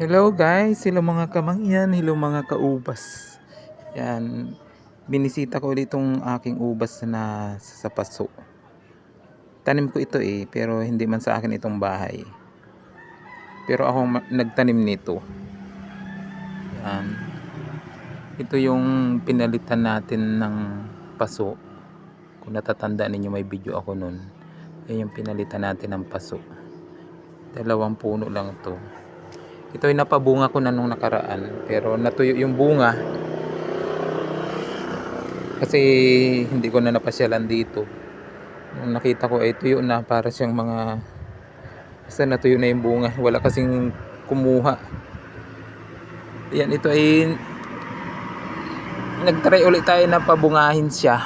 Hello guys, hello mga kamangyan, hello mga kaubas. Yan, binisita ko ulit itong aking ubas na sa paso. Tanim ko ito eh, pero hindi man sa akin itong bahay. Pero ako nagtanim nito. Yan. Ito yung pinalitan natin ng paso. Kung natatanda ninyo may video ako nun. Yan yung pinalitan natin ng paso. Dalawang puno lang to. Ito ay napabunga ko na nung nakaraan pero natuyo yung bunga kasi hindi ko na napasyalan dito. Nung nakita ko ay tuyo na para siyang mga basta natuyo na yung bunga. Wala kasing kumuha. Yan ito ay nagtry ulit tayo na pabungahin siya.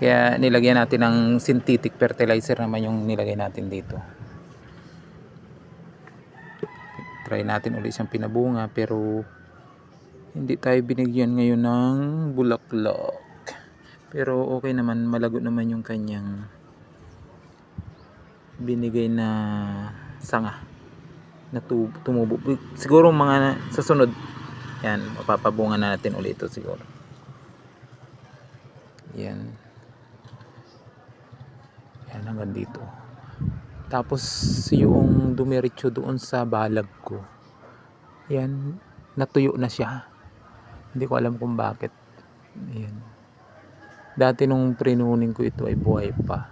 Kaya nilagyan natin ng synthetic fertilizer naman yung nilagay natin dito. Try natin ulit siyang pinabunga pero hindi tayo binigyan ngayon ng bulaklak. Pero okay naman malago naman yung kanyang binigay na sanga na tu- tumubo. Siguro mga sa sunod yan mapapabunga na natin ulit ito siguro. Yan. Yan hanggang dito tapos yung dumiretso doon sa balag ko. Yan, natuyo na siya. Hindi ko alam kung bakit. Ayan. Dati nung prinunin ko ito ay buhay pa.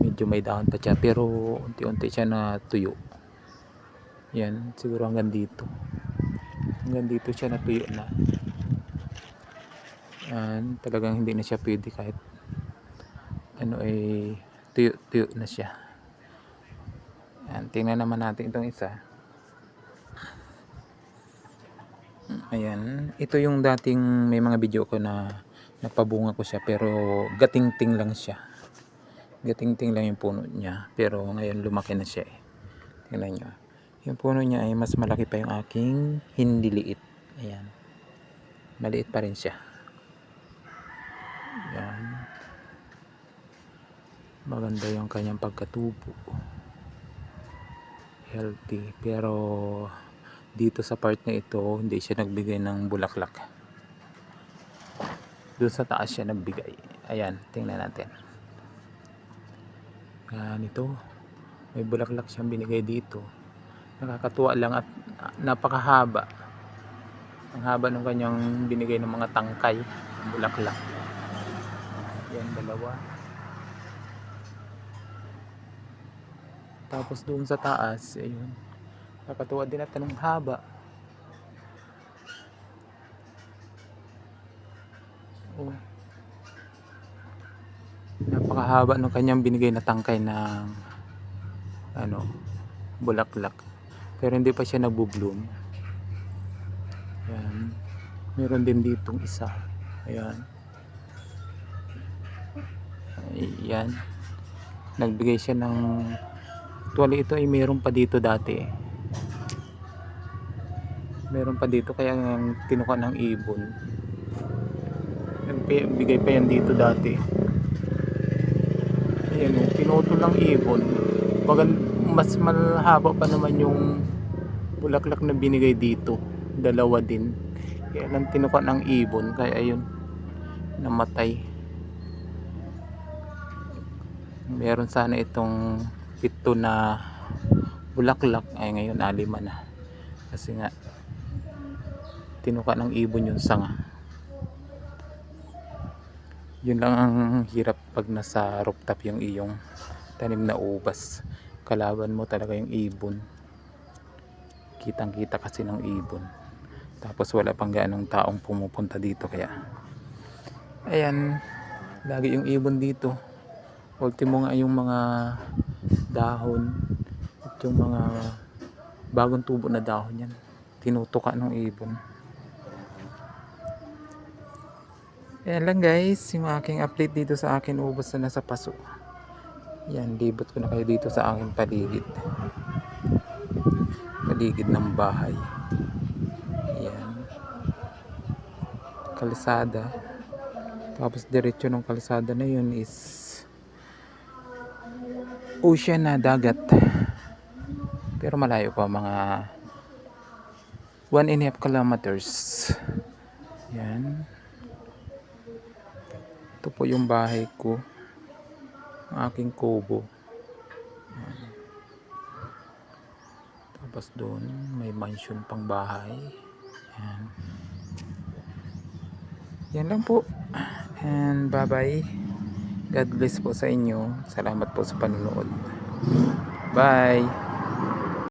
Medyo may dahon pa siya pero unti-unti siya natuyo. Yan, siguro hanggang dito. Hanggang dito siya natuyo na. Yan, talagang hindi na siya pwede kahit ano ay tuyo-tuyo na siya. Ayan, tingnan naman natin itong isa. Ayan, ito yung dating may mga video ko na napabunga ko siya pero gatingting lang siya. Gatingting lang yung puno niya pero ngayon lumaki na siya eh. Tingnan nyo. Yung puno niya ay mas malaki pa yung aking hindi liit. Ayan. Maliit pa rin siya. Ayan. Maganda yung kanyang pagkatubo healthy. Pero dito sa part na ito hindi siya nagbigay ng bulaklak. Doon sa taas siya nagbigay. Ayan tingnan natin. Yan ito. May bulaklak siyang binigay dito. Nakakatuwa lang at napakahaba. Ang haba ng kanyang binigay ng mga tangkay ng bulaklak. Yan dalawa Tapos doon sa taas, ayun. Nakatuwa din at anong haba. Oh. Napakahaba ng kanyang binigay na tangkay ng ano, bulaklak. Pero hindi pa siya nagbo-bloom. Ayan. Meron din ditong isa. Ayan. Ayan. Nagbigay siya ng Actually ito ay meron pa dito dati. Meron pa dito kaya ang tinuka ng ibon. Nagbigay pa yan dito dati. Ayan o, pinutol ng ibon. Magan, mas malhaba pa naman yung bulaklak na binigay dito. Dalawa din. Kaya lang tinuka ng ibon. Kaya ayun, namatay. Meron sana itong pito na bulaklak. Ay ngayon alima na. Kasi nga tinuka ng ibon yung sanga. Yun lang ang hirap pag nasa rooftop yung iyong tanim na ubas. Kalaban mo talaga yung ibon. Kitang kita kasi ng ibon. Tapos wala pang gaanong taong pumupunta dito kaya. Ayan lagi yung ibon dito. Ultimo nga yung mga dahon. At yung mga bagong tubo na dahon yan tinutuka ng ibon. Yan lang guys yung aking update dito sa akin ubos na nasa paso. Yan libot ko na kayo dito sa aking paligid. Paligid ng bahay. Yan kalsada. Tapos diretso ng kalsada na yun is ocean na dagat pero malayo pa mga 1 and a half kilometers. Yan. Ito po yung bahay ko. Ang aking kubo. Tapos doon may mansion pang bahay. Yan. Yan lang po. And bye bye. God bless po sa inyo. Salamat po sa panonood. Bye.